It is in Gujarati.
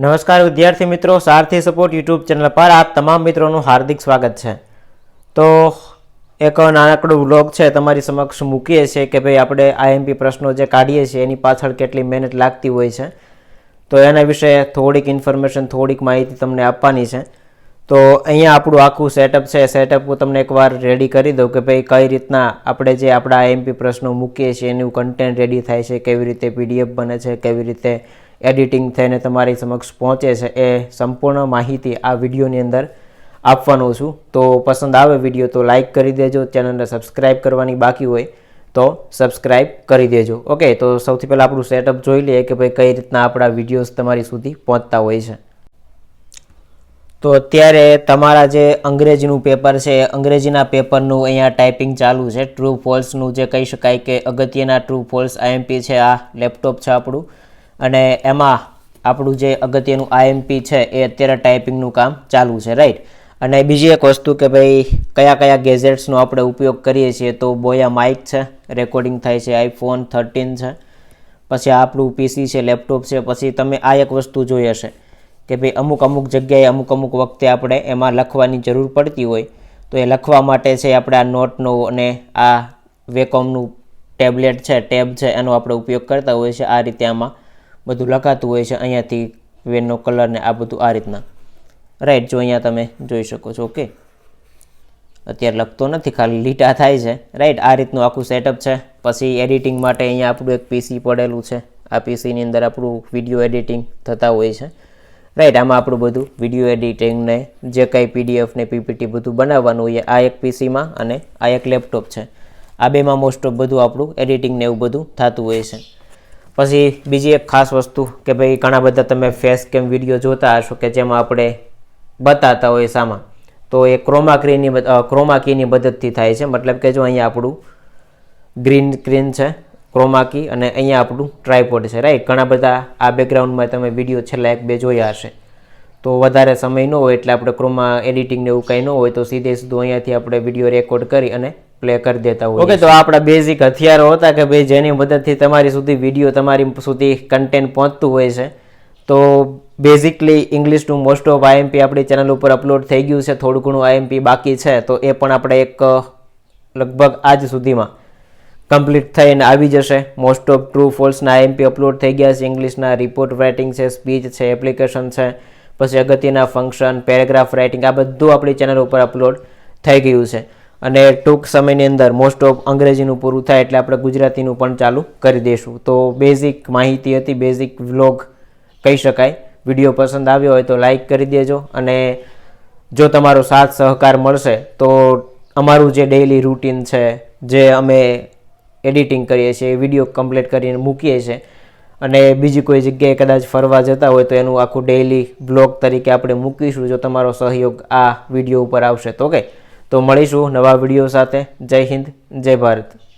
નમસ્કાર વિદ્યાર્થી મિત્રો, સારથી સપોર્ટ યુટ્યુબ ચેનલ પર આપ તમામ મિત્રોનું હાર્દિક સ્વાગત છે. તો એક નાનકડું વ્લોગ છે તમારી સમક્ષ મૂકીએ છીએ કે ભાઈ આપણે આઈએમપી પ્રશ્નો જે કાઢીએ છીએ એની પાછળ કેટલી મહેનત લાગતી હોય છે. તો એના વિશે થોડીક ઇન્ફોર્મેશન, થોડીક માહિતી તમને આપવાની છે. તો અહીંયા આપણું આખું સેટઅપ છે. સેટઅપ હું તમને એકવાર રેડી કરી દઉં કે ભાઈ કઈ રીતના આપણે જે આપણા આઈએમપી પ્રશ્નો મૂકીએ છીએ, એનું કન્ટેન્ટ રેડી થાય છે, કેવી રીતે પીડીએફ બને છે, કેવી રીતે એડિટિંગ થઈને તમારી સમક્ષ પહોંચે છે એ સંપૂર્ણ માહિતી આ વિડીયોની અંદર આપવાનો છું. તો પસંદ આવે વીડિયો તો લાઈક કરી દેજો, ચેનલને સબસ્ક્રાઈબ કરવાની બાકી હોય તો સબસ્ક્રાઈબ કરી દેજો. ઓકે તો સૌથી પહેલાં આપણું સેટઅપ જોઈ લઈએ કે ભાઈ કઈ રીતના આપણા વિડીયોઝ તમારી સુધી પહોંચતા હોય છે. તો અત્યારે તમારા જે અંગ્રેજીનું પેપર છે અંગ્રેજીના પેપરનું અહીંયા ટાઈપિંગ ચાલુ છે. ટ્રુ ફોલ્સનું જે કહી શકાય કે અગત્યના ટ્રુ ફોલ્સ આઈએમપી છે, આ લેપટોપ છે આપણું. અને એમાં આપણું જે અગત્યનું આઈએમપી છે, એ અત્યારે ટાઈપિંગનું કામ ચાલુ છે રાઈટ અને બીજી એક વસ્તુ કે ભાઈ, કયા કયા ગેજેટ્સનો આપણે ઉપયોગ કરીએ છીએ, તો બોયા માઇક છે રેકોર્ડિંગ થાય છે આઈફોન થર્ટીન છે, પછી આપણું પીસી છે લેપટોપ છે, પછી તમે આ એક વસ્તુ જોઈ હશે કે ભાઈ, અમુક અમુક જગ્યાએ, અમુક અમુક વખતે આપણે એમાં લખવાની જરૂર પડતી હોય, તો એ લખવા માટે છે આપણે આ નોટનો અને આ વેકોમનું ટેબ્લેટ છે ટેબ છે, એનો આપણે ઉપયોગ કરતા હોઈએ છીએ, આ રીતે આમાં બધું લખાતું હોય છે, અહીંયાથી વેનનો કલર ને આ બધું આ રીતના. રાઈટ જો અહીંયા તમે જોઈ શકો છો ઓકે અત્યારે લખતો નથી, ખાલી લીટા થાય છે. રાઈટ આ રીતનું આખું સેટઅપ છે. પછી એડિટિંગ માટે અહીંયા આપણું એક પીસી પડેલું છે. આ પીસીની અંદર આપણું વીડિયો એડિટિંગ થતા હોય છે. રાઈટ આમાં આપણું બધું વીડિયો એડિટિંગ ને જે કંઈ પીડીએફ ને પીપીટી બધું બનાવવાનું હોય આ એક પીસીમાં અને આ એક લેપટોપ છે. આ બેમાં મોસ્ટ ઓફ બધું આપણું એડિટિંગ ને એવું બધું થતું હોય છે. પછી બીજી એક ખાસ વસ્તુ કે ભાઈ ઘણા બધા તમે ફેસ કેમ વીડિયો જોતા હશો કે જેમાં આપણે બતાતા હોય સામાં તો એ ક્રોમા ક્રીની ક્રોમા કીની મદદથી થાય છે. મતલબ કે જો અહીંયા આપણું ગ્રીન સ્ક્રીન છે ક્રોમા કી અને અહીંયા આપણું ટ્રાયપોડ છે રાઈટ ઘણા બધા આ બેકગ્રાઉન્ડમાં તમે વીડિયો છેલ્લા એક બે જોયા હશે. તો વધારે સમય ન હોય એટલે આપણે ક્રોમા એડિટિંગ ને એવું કંઈ ન હોય, તો સીધે સીધું અહીંયાથી આપણે વીડિયો રેકોર્ડ કરી અને પ્લે કરી દેતા હોય ઓકે તો આપણા બેઝિક હથિયારો હતા કે ભાઈ જેની મદદથી તમારી સુધી વીડિયો તમારી સુધી કન્ટેન્ટ પહોંચતું હોય છે તો બેઝિકલી ઇંગ્લિશનું મોસ્ટ ઓફ આઈએમપી આપણી ચેનલ ઉપર અપલોડ થઈ ગયું છે થોડું ઘણું આઈએમપી બાકી છે તો એ પણ આપણે એક લગભગ આજ સુધીમાં કમ્પ્લીટ થઈને આવી જશે. મોસ્ટ ઓફ ટ્રુ ફોલ્સના આઈએમપી અપલોડ થઈ ગયા છે ઇંગ્લિશના રિપોર્ટ રાઇટિંગ છે સ્પીચ છે એપ્લિકેશન છે પછી અગત્યના ફંક્શન પેરેગ્રાફ રાઇટિંગ આ બધું આપણી ચેનલ ઉપર અપલોડ થઈ ગયું છે. અને ટૂંક સમયની અંદર મોસ્ટ ઓફ અંગ્રેજીનું પૂરું થાય એટલે આપણે ગુજરાતીનું પણ ચાલુ કરી દઈશું. તો બેઝિક માહિતી હતી બેઝિક વ્લોગ કહી શકાય. વીડિયો પસંદ આવ્યો હોય તો લાઈક કરી દેજો અને જો તમારો સાથ સહકાર મળશે તો અમારું જે ડેઇલી રૂટીન છે, જે અમે એડિટિંગ કરીએ છીએ વીડિયો કમ્પ્લીટ કરીને મૂકીએ છીએ. અને બીજી કોઈ જગ્યાએ કદાચ ફરવા જતા હોય તો એનું આખું ડેઇલી બ્લોગ તરીકે આપણે મૂકીશું જો તમારો સહયોગ આ વીડિયો ઉપર આવશે. તો ઓકે તો મળીશું નવા વીડિયો સાથે. જય હિન્દ જય ભારત.